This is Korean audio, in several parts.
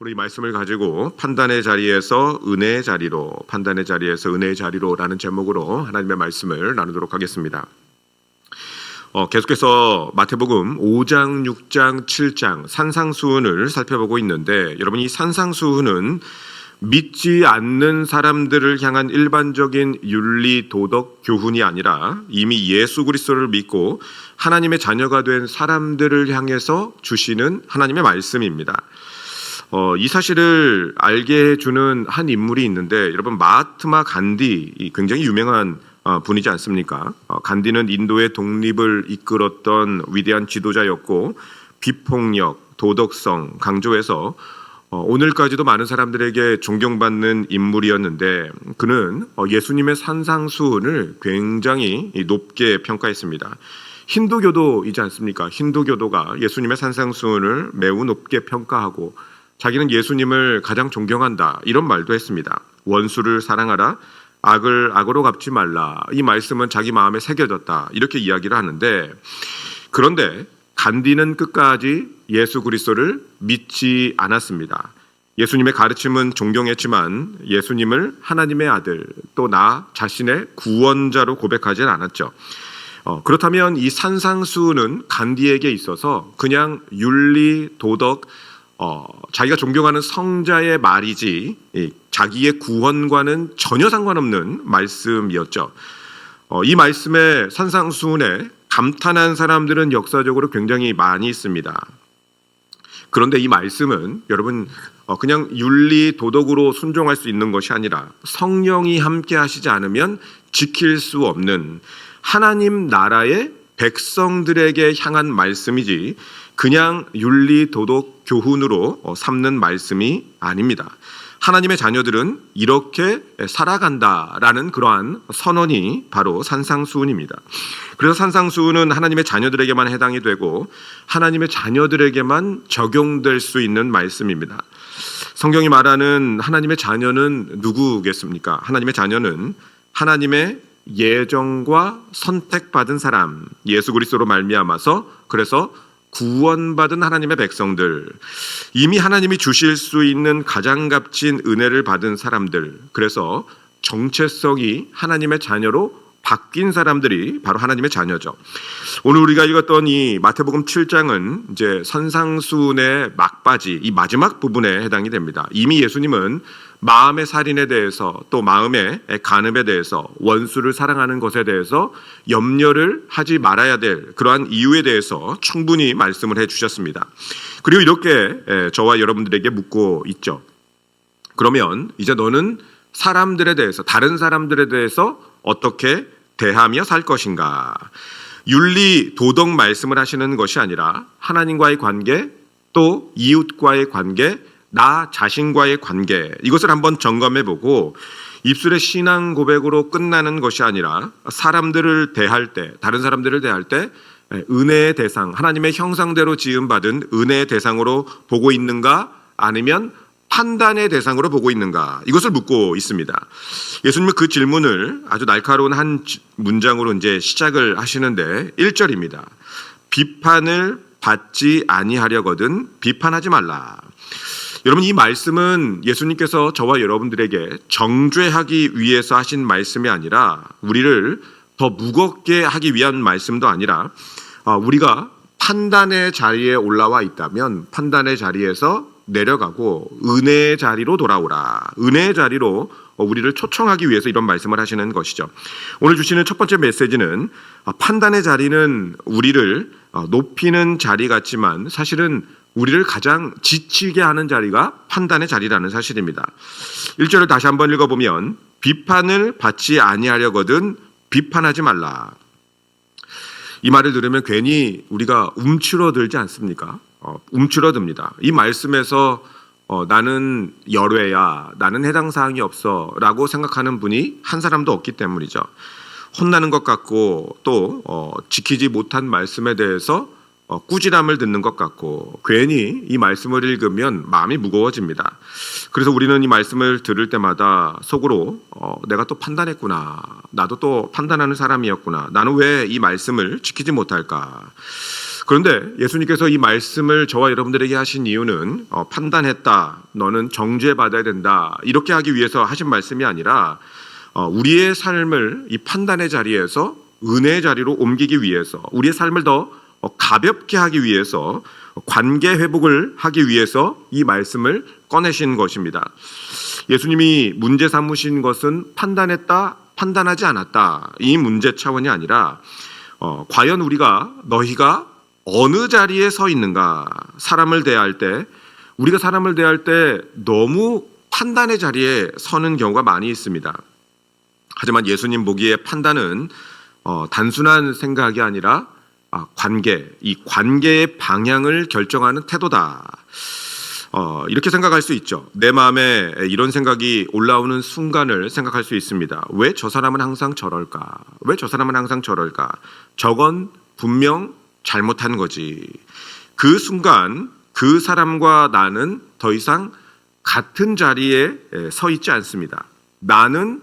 우리 이 말씀을 가지고 판단의 자리에서 은혜의 자리로 판단의 자리에서 은혜의 자리로라는 제목으로 하나님의 말씀을 나누도록 하겠습니다. 어, 계속해서 마태복음 5장, 6장, 7장 산상수훈을 살펴보고 있는데 여러분 이 산상수훈은 믿지 않는 사람들을 향한 일반적인 윤리 도덕 교훈이 아니라 이미 예수 그리스도를 믿고 하나님의 자녀가 된 사람들을 향해서 주시는 하나님의 말씀입니다. 어, 이 사실을 알게 해주는 한 인물이 있는데 여러분 마하트마 간디 이 굉장히 유명한 어, 분이지 않습니까? 어, 간디는 인도의 독립을 이끌었던 위대한 지도자였고 비폭력, 도덕성 강조해서 어, 오늘까지도 많은 사람들에게 존경받는 인물이었는데 그는 어, 예수님의 산상수훈을 굉장히 높게 평가했습니다. 힌두교도이지 않습니까? 힌두교도가 예수님의 산상수훈을 매우 높게 평가하고 자기는 예수님을 가장 존경한다 이런 말도 했습니다. 원수를 사랑하라 악을 악으로 갚지 말라 이 말씀은 자기 마음에 새겨졌다 이렇게 이야기를 하는데 그런데 간디는 끝까지 예수 그리스도를 믿지 않았습니다. 예수님의 가르침은 존경했지만 예수님을 하나님의 아들 또 나 자신의 구원자로 고백하지 않았죠. 어, 그렇다면 이 산상수는 간디에게 있어서 그냥 윤리 도덕 어, 자기가 존경하는 성자의 말이지 이, 자기의 구원과는 전혀 상관없는 말씀이었죠. 어, 이 말씀의 산상수훈에 감탄한 사람들은 역사적으로 굉장히 많이 있습니다. 그런데 이 말씀은 여러분 어, 그냥 윤리 도덕으로 순종할 수 있는 것이 아니라 성령이 함께 하시지 않으면 지킬 수 없는 하나님 나라의 백성들에게 향한 말씀이지 그냥 윤리 도덕 교훈으로 어, 삼는 말씀이 아닙니다. 하나님의 자녀들은 이렇게 살아간다라는 그러한 선언이 바로 산상수훈입니다. 그래서 산상수훈은 하나님의 자녀들에게만 해당이 되고 하나님의 자녀들에게만 적용될 수 있는 말씀입니다. 성경이 말하는 하나님의 자녀는 누구겠습니까? 하나님의 자녀는 하나님의 예정과 선택받은 사람 예수 그리스도로 말미암아서 그래서 구원받은 하나님의 백성들, 이미 하나님이 주실 수 있는 가장 값진 은혜를 받은 사람들, 그래서 정체성이 하나님의 자녀로 바뀐 사람들이 바로 하나님의 자녀죠. 오늘 우리가 읽었던 이 마태복음 7장은 이제 선상순의 막바지, 이 마지막 부분에 해당이 됩니다. 이미 예수님은 마음의 살인에 대해서 또 마음의 간음에 대해서 원수를 사랑하는 것에 대해서 염려를 하지 말아야 될 그러한 이유에 대해서 충분히 말씀을 해 주셨습니다. 그리고 이렇게 저와 여러분들에게 묻고 있죠. 그러면 이제 너는 사람들에 대해서 다른 사람들에 대해서 어떻게 대하며 살 것인가? 윤리 도덕 말씀을 하시는 것이 아니라 하나님과의 관계 또 이웃과의 관계 나 자신과의 관계 이것을 한번 점검해 보고 입술의 신앙 고백으로 끝나는 것이 아니라 사람들을 대할 때 다른 사람들을 대할 때 은혜의 대상 하나님의 형상대로 지음 받은 은혜의 대상으로 보고 있는가 아니면 판단의 대상으로 보고 있는가 이것을 묻고 있습니다. 예수님은 그 질문을 아주 날카로운 한 문장으로 이제 시작을 하시는데 1절입니다. 비판을 받지 아니하려거든 비판하지 말라. 여러분 이 말씀은 예수님께서 저와 여러분들에게 정죄하기 위해서 하신 말씀이 아니라 우리를 더 무겁게 하기 위한 말씀도 아니라 아, 우리가 판단의 자리에 올라와 있다면 판단의 자리에서 내려가고 은혜의 자리로 돌아오라. 은혜의 자리로 우리를 초청하기 위해서 이런 말씀을 하시는 것이죠. 오늘 주시는 첫 번째 메시지는 아, 판단의 자리는 우리를 어, 높이는 자리 같지만 사실은 우리를 가장 지치게 하는 자리가 판단의 자리라는 사실입니다. 1절을 다시 한번 읽어보면 비판을 받지 아니하려거든 비판하지 말라. 이 말을 들으면 괜히 우리가 움츠러들지 않습니까? 어, 움츠러듭니다. 이 말씀에서 어, 나는 열외야, 나는 해당 사항이 없어 라고 생각하는 분이 한 사람도 없기 때문이죠. 혼나는 것 같고 또 어, 지키지 못한 말씀에 대해서 어, 꾸지람을 듣는 것 같고 괜히 이 말씀을 읽으면 마음이 무거워집니다. 그래서 우리는 이 말씀을 들을 때마다 속으로 어, 내가 또 판단했구나. 나도 또 판단하는 사람이었구나. 나는 왜 이 말씀을 지키지 못할까? 그런데 예수님께서 이 말씀을 저와 여러분들에게 하신 이유는 어, 판단했다, 너는 정죄받아야 된다 이렇게 하기 위해서 하신 말씀이 아니라 어, 우리의 삶을 이 판단의 자리에서 은혜의 자리로 옮기기 위해서 우리의 삶을 더 어, 가볍게 하기 위해서 관계 회복을 하기 위해서 이 말씀을 꺼내신 것입니다. 예수님이 문제 삼으신 것은 판단했다, 판단하지 않았다 이 문제 차원이 아니라 어, 과연 우리가 너희가 어느 자리에 서 있는가 사람을 대할 때 우리가 사람을 대할 때 너무 판단의 자리에 서는 경우가 많이 있습니다. 하지만 예수님 보기에 판단은 어, 단순한 생각이 아니라 아, 관계, 이 관계의 방향을 결정하는 태도다. 어, 이렇게 생각할 수 있죠. 내 마음에 이런 생각이 올라오는 순간을 생각할 수 있습니다. 왜 저 사람은 항상 저럴까? 왜 저 사람은 항상 저럴까? 저건 분명 잘못한 거지. 그 순간 그 사람과 나는 더 이상 같은 자리에 서 있지 않습니다. 나는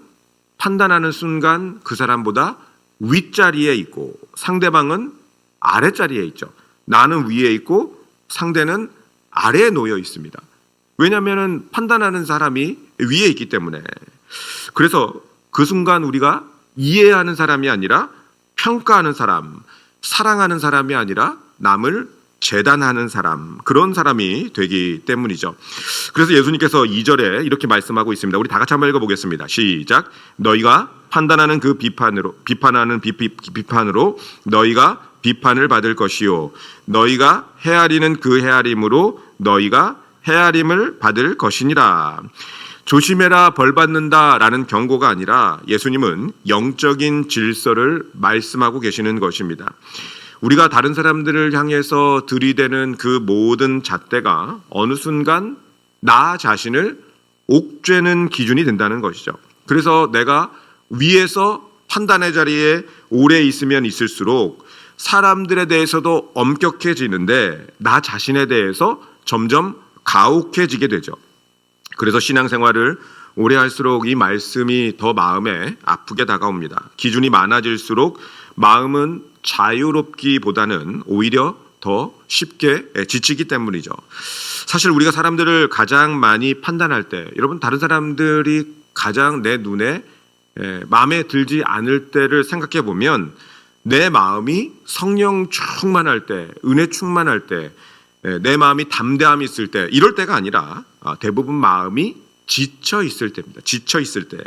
판단하는 순간 그 사람보다 윗자리에 있고 상대방은 아랫자리에 있죠. 나는 위에 있고 상대는 아래에 놓여 있습니다. 왜냐하면 판단하는 사람이 위에 있기 때문에. 그래서 그 순간 우리가 이해하는 사람이 아니라 평가하는 사람, 사랑하는 사람이 아니라 남을 재단하는 사람, 그런 사람이 되기 때문이죠. 그래서 예수님께서 2절에 이렇게 말씀하고 있습니다. 우리 다 같이 한번 읽어보겠습니다. 시작. 너희가 판단하는 그 비판으로, 비판하는 비, 비, 비판으로 너희가 비판을 받을 것이요. 너희가 헤아리는 그 헤아림으로 너희가 헤아림을 받을 것이니라. 조심해라 벌 받는다라는 경고가 아니라 예수님은 영적인 질서를 말씀하고 계시는 것입니다. 우리가 다른 사람들을 향해서 들이대는 그 모든 잣대가 어느 순간 나 자신을 옥죄는 기준이 된다는 것이죠. 그래서 내가 위에서 판단의 자리에 오래 있으면 있을수록 사람들에 대해서도 엄격해지는데 나 자신에 대해서 점점 가혹해지게 되죠. 그래서 신앙생활을 오래 할수록 이 말씀이 더 마음에 아프게 다가옵니다. 기준이 많아질수록 마음은 자유롭기보다는 오히려 더 쉽게 지치기 때문이죠. 사실 우리가 사람들을 가장 많이 판단할 때, 여러분 다른 사람들이 가장 내 눈에 마음에 들지 않을 때를 생각해 보면 내 마음이 성령 충만할 때, 은혜 충만할 때, 내 마음이 담대함이 있을 때, 이럴 때가 아니라 아, 대부분 마음이 지쳐 있을 때입니다. 지쳐 있을 때,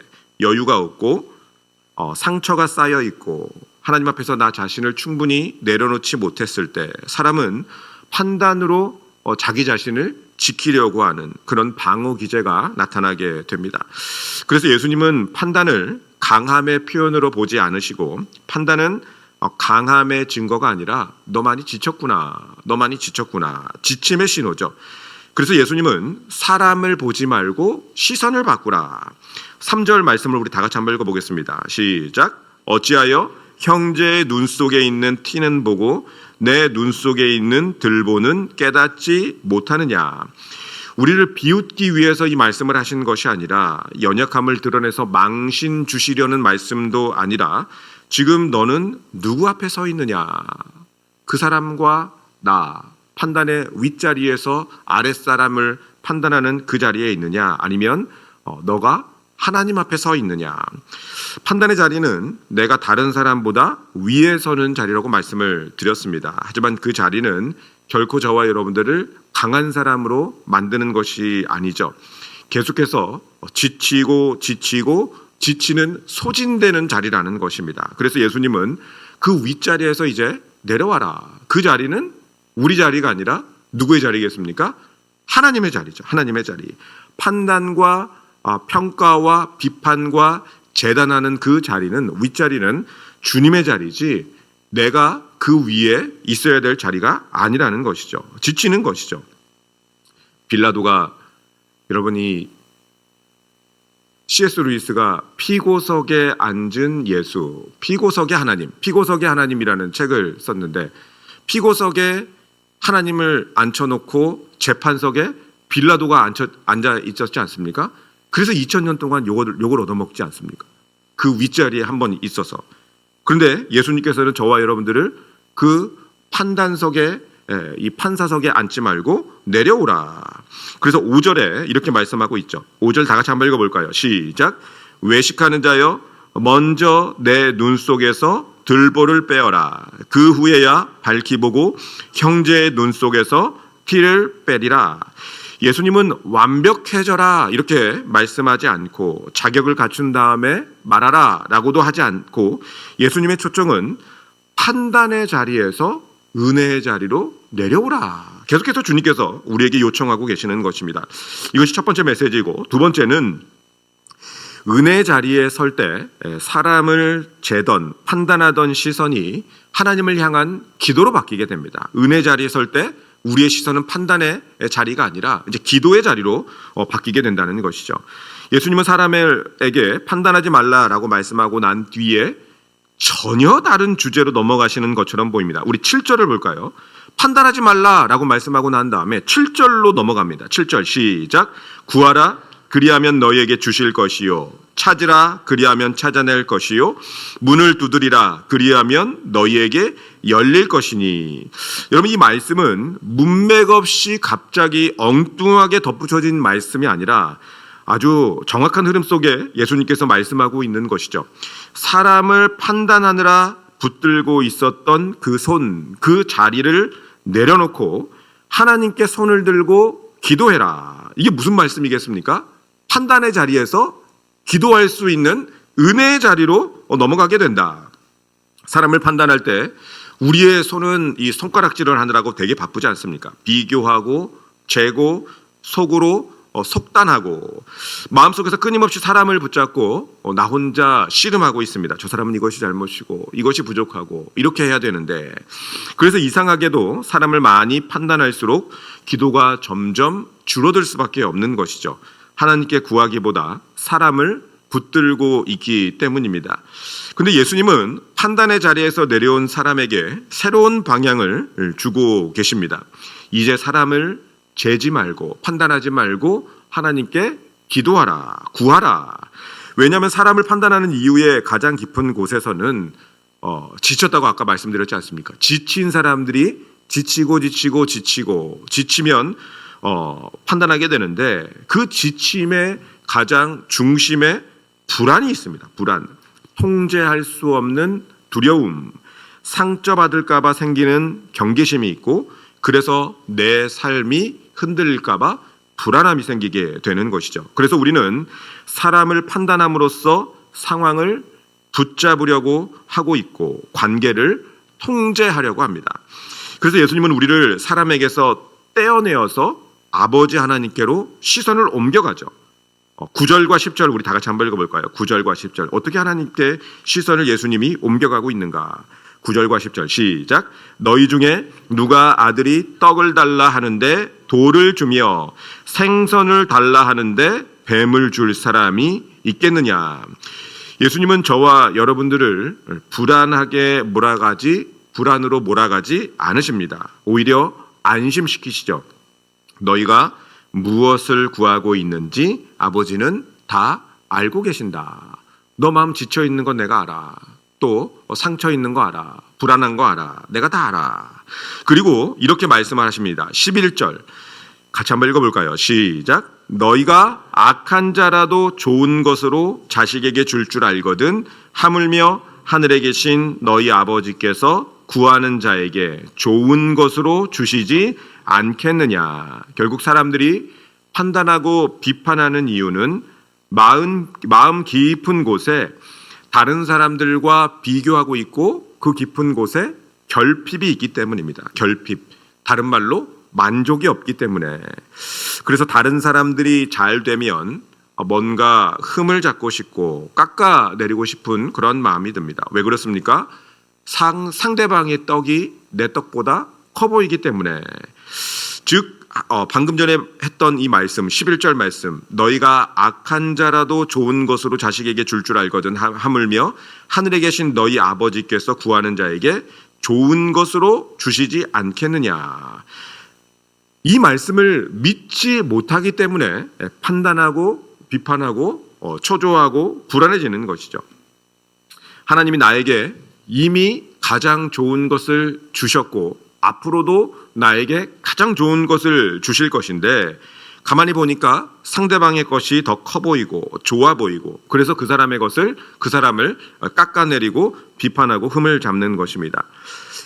여유가 없고 어, 상처가 쌓여 있고 하나님 앞에서 나 자신을 충분히 내려놓지 못했을 때, 사람은 판단으로 어, 자기 자신을 지키려고 하는 그런 방어 기제가 나타나게 됩니다. 그래서 예수님은 판단을 강함의 표현으로 보지 않으시고 판단은 어, 강함의 증거가 아니라 너 많이 지쳤구나. 너 많이 지쳤구나. 지침의 신호죠. 그래서 예수님은 사람을 보지 말고 시선을 바꾸라. 3절 말씀을 우리 다 같이 한번 읽어보겠습니다. 시작. 어찌하여 형제의 눈 속에 있는 티는 보고 내 눈 속에 있는 들보는 깨닫지 못하느냐. 우리를 비웃기 위해서 이 말씀을 하신 것이 아니라 연약함을 드러내서 망신 주시려는 말씀도 아니라 지금 너는 누구 앞에 서 있느냐? 그 사람과 나 판단의 윗자리에서 아랫사람을 판단하는 그 자리에 있느냐? 아니면 어, 너가 하나님 앞에 서 있느냐? 판단의 자리는 내가 다른 사람보다 위에 서는 자리라고 말씀을 드렸습니다. 하지만 그 자리는 결코 저와 여러분들을 강한 사람으로 만드는 것이 아니죠. 계속해서 지치고 지치고 지치는 소진되는 자리라는 것입니다. 그래서 예수님은 그 윗자리에서 이제 내려와라. 그 자리는 우리 자리가 아니라 누구의 자리겠습니까? 하나님의 자리죠. 하나님의 자리. 판단과 아, 평가와 비판과 재단하는 그 자리는 윗자리는 주님의 자리지 내가 그 위에 있어야 될 자리가 아니라는 것이죠. 지치는 것이죠. 빌라도가 여러분이 C.S. 루이스가 피고석에 앉은 예수, 피고석의 하나님, 피고석의 하나님이라는 책을 썼는데 피고석에 하나님을 앉혀놓고 재판석에 빌라도가 앉아 있었지 않습니까? 그래서 2000년 동안 욕을, 욕을 얻어먹지 않습니까? 그 윗자리에 한 번 있어서. 그런데 예수님께서는 저와 여러분들을 그 판단석에 예, 이 판사석에 앉지 말고 내려오라. 그래서 5절에 이렇게 말씀하고 있죠. 5절 다 같이 한번 읽어볼까요? 시작. 외식하는 자여 먼저 내 눈 속에서 들보를 빼어라. 그 후에야 밝히 보고 형제의 눈 속에서 티를 빼리라. 예수님은 완벽해져라 이렇게 말씀하지 않고 자격을 갖춘 다음에 말하라 라고도 하지 않고 예수님의 초청은 판단의 자리에서 은혜의 자리로 내려오라. 계속해서 주님께서 우리에게 요청하고 계시는 것입니다. 이것이 첫 번째 메시지이고 두 번째는 은혜 자리에 설 때 사람을 재던 판단하던 시선이 하나님을 향한 기도로 바뀌게 됩니다. 은혜 자리에 설 때 우리의 시선은 판단의 자리가 아니라 이제 기도의 자리로 어, 바뀌게 된다는 것이죠. 예수님은 사람에게 판단하지 말라라고 말씀하고 난 뒤에 전혀 다른 주제로 넘어가시는 것처럼 보입니다. 우리 7절을 볼까요? 판단하지 말라라고 말씀하고 난 다음에 7절로 넘어갑니다. 7절 시작. 구하라 그리하면 너희에게 주실 것이요 찾으라 그리하면 찾아낼 것이요 문을 두드리라 그리하면 너희에게 열릴 것이니 여러분 이 말씀은 문맥 없이 갑자기 엉뚱하게 덧붙여진 말씀이 아니라 아주 정확한 흐름 속에 예수님께서 말씀하고 있는 것이죠. 사람을 판단하느라 붙들고 있었던 그 손, 그 자리를 내려놓고 하나님께 손을 들고 기도해라. 이게 무슨 말씀이겠습니까? 판단의 자리에서 기도할 수 있는 은혜의 자리로 넘어가게 된다. 사람을 판단할 때 우리의 손은 이 손가락질을 하느라고 되게 바쁘지 않습니까? 비교하고 재고 속으로 어, 속단하고 마음속에서 끊임없이 사람을 붙잡고 어, 나 혼자 씨름하고 있습니다. 저 사람은 이것이 잘못이고 이것이 부족하고 이렇게 해야 되는데 그래서 이상하게도 사람을 많이 판단할수록 기도가 점점 줄어들 수밖에 없는 것이죠. 하나님께 구하기보다 사람을 붙들고 있기 때문입니다. 근데 예수님은 판단의 자리에서 내려온 사람에게 새로운 방향을 주고 계십니다. 이제 사람을 재지 말고 판단하지 말고 하나님께 기도하라, 구하라. 왜냐하면 사람을 판단하는 이유의 가장 깊은 곳에서는 어, 지쳤다고 아까 말씀드렸지 않습니까? 지친 사람들이 지치고 지치고 지치고 지치면 어, 판단하게 되는데 그 지침의 가장 중심에 불안이 있습니다. 불안. 통제할 수 없는 두려움. 상처받을까봐 생기는 경계심이 있고 그래서 내 삶이 흔들릴까봐 불안함이 생기게 되는 것이죠. 그래서 우리는 사람을 판단함으로써 상황을 붙잡으려고 하고 있고 관계를 통제하려고 합니다. 그래서 예수님은 우리를 사람에게서 떼어내어서 아버지 하나님께로 시선을 옮겨가죠. 9절과 10절 우리 다 같이 한번 읽어볼까요? 9절과 10절 어떻게 하나님께 시선을 예수님이 옮겨가고 있는가? 9절과 10절 시작 너희 중에 누가 아들이 떡을 달라 하는데 돌을 주며 생선을 달라 하는데 뱀을 줄 사람이 있겠느냐 예수님은 저와 여러분들을 불안하게 몰아가지 불안으로 몰아가지 않으십니다 오히려 안심시키시죠 너희가 무엇을 구하고 있는지 아버지는 다 알고 계신다 너 마음 지쳐 있는 건 내가 알아 또 상처 있는 거 알아. 불안한 거 알아. 내가 다 알아. 그리고 이렇게 말씀하십니다. 11절. 같이 한번 읽어볼까요? 시작. 너희가 악한 자라도 좋은 것으로 자식에게 줄줄 알거든 하물며 하늘에 계신 너희 아버지께서 구하는 자에게 좋은 것으로 주시지 않겠느냐. 결국 사람들이 판단하고 비판하는 이유는 마음, 마음 깊은 곳에 다른 사람들과 비교하고 있고 그 깊은 곳에 결핍이 있기 때문입니다. 결핍. 다른 말로 만족이 없기 때문에. 그래서 다른 사람들이 잘 되면 뭔가 흠을 잡고 싶고 깎아내리고 싶은 그런 마음이 듭니다. 왜 그렇습니까? 상, 상대방의 떡이 내 떡보다 커 보이기 때문에. 즉, 어, 방금 전에 했던 이 말씀, 11절 말씀, 너희가 악한 자라도 좋은 것으로 자식에게 줄줄 알거든 하물며 하늘에 계신 너희 아버지께서 구하는 자에게 좋은 것으로 주시지 않겠느냐. 이 말씀을 믿지 못하기 때문에 판단하고 비판하고 어, 초조하고 불안해지는 것이죠. 하나님이 나에게 이미 가장 좋은 것을 주셨고 앞으로도 나에게 가장 좋은 것을 주실 것인데 가만히 보니까 상대방의 것이 더 커 보이고 좋아 보이고 그래서 그 사람의 것을 그 사람을 깎아내리고 비판하고 흠을 잡는 것입니다.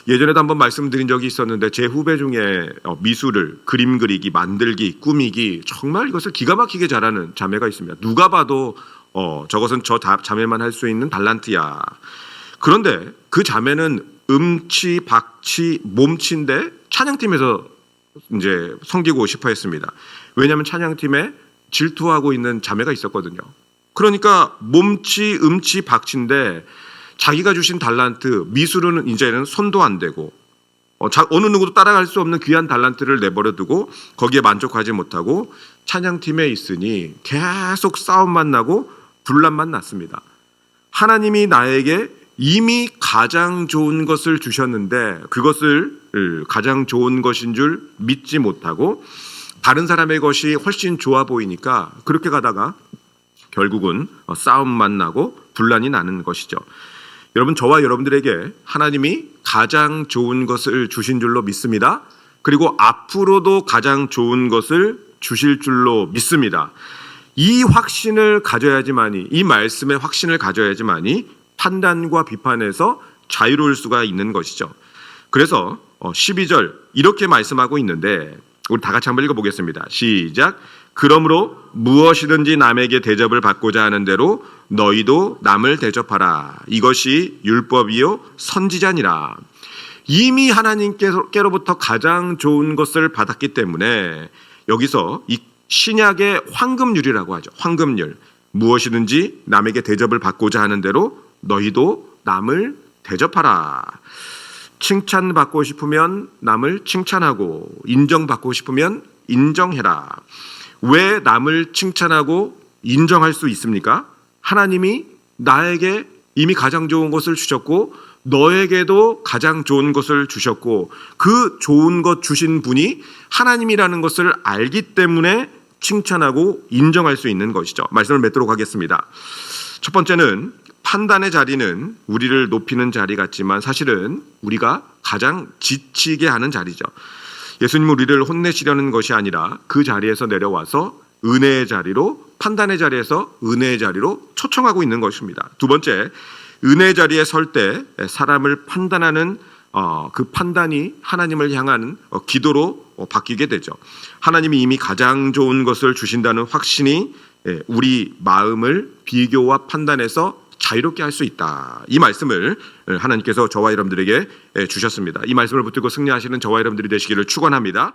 예전에도 한번 말씀드린 적이 있었는데 제 후배 중에 어, 미술을 그림 그리기, 만들기, 꾸미기 정말 이것을 기가 막히게 잘하는 자매가 있습니다. 누가 봐도 어, 저것은 저 자- 자매만 할 수 있는 달란트야. 그런데 그 자매는 음치, 박치, 몸치인데 찬양팀에서 이제 섬기고 싶어 했습니다. 왜냐하면 찬양팀에 질투하고 있는 자매가 있었거든요. 그러니까 몸치, 음치, 박치인데 자기가 주신 달란트 미술은 이제는 손도 안 대고 어, 자- 어느 누구도 따라갈 수 없는 귀한 달란트를 내버려 두고 거기에 만족하지 못하고 찬양팀에 있으니 계속 싸움만 나고 분란만 났습니다. 하나님이 나에게 이미 가장 좋은 것을 주셨는데 그것을 가장 좋은 것인 줄 믿지 못하고 다른 사람의 것이 훨씬 좋아 보이니까 그렇게 가다가 결국은 어, 싸움만 나고 분란이 나는 것이죠. 여러분 저와 여러분들에게 하나님이 가장 좋은 것을 주신 줄로 믿습니다. 그리고 앞으로도 가장 좋은 것을 주실 줄로 믿습니다. 이 확신을 가져야지만이 이 말씀의 확신을 가져야지만이 판단과 비판에서 자유로울 수가 있는 것이죠. 그래서 어, 12절 이렇게 말씀하고 있는데 우리 다 같이 한번 읽어보겠습니다. 시작. 그러므로 무엇이든지 남에게 대접을 받고자 하는 대로 너희도 남을 대접하라. 이것이 율법이요 선지자니라. 이미 하나님께로부터 가장 좋은 것을 받았기 때문에 여기서 이 신약의 황금률이라고 하죠. 황금률. 무엇이든지 남에게 대접을 받고자 하는 대로 너희도 남을 대접하라. 칭찬받고 싶으면 남을 칭찬하고 인정받고 싶으면 인정해라. 왜 남을 칭찬하고 인정할 수 있습니까? 하나님이 나에게 이미 가장 좋은 것을 주셨고 너에게도 가장 좋은 것을 주셨고 그 좋은 것 주신 분이 하나님이라는 것을 알기 때문에 칭찬하고 인정할 수 있는 것이죠. 말씀을 맺도록 하겠습니다. 첫 번째는 판단의 자리는 우리를 높이는 자리 같지만 사실은 우리가 가장 지치게 하는 자리죠. 예수님 우리를 혼내시려는 것이 아니라 그 자리에서 내려와서 은혜의 자리로 판단의 자리에서 은혜의 자리로 초청하고 있는 것입니다. 두 번째, 은혜의 자리에 설 때 사람을 판단하는 어, 그 판단이 하나님을 향하는 어, 기도로 어, 바뀌게 되죠. 하나님이 이미 가장 좋은 것을 주신다는 확신이 예, 우리 마음을 비교와 판단에서 자유롭게 할 수 있다. 이 말씀을 예, 하나님께서 저와 여러분들에게 예, 주셨습니다. 이 말씀을 붙들고 승리하시는 저와 여러분들이 되시기를 축원합니다.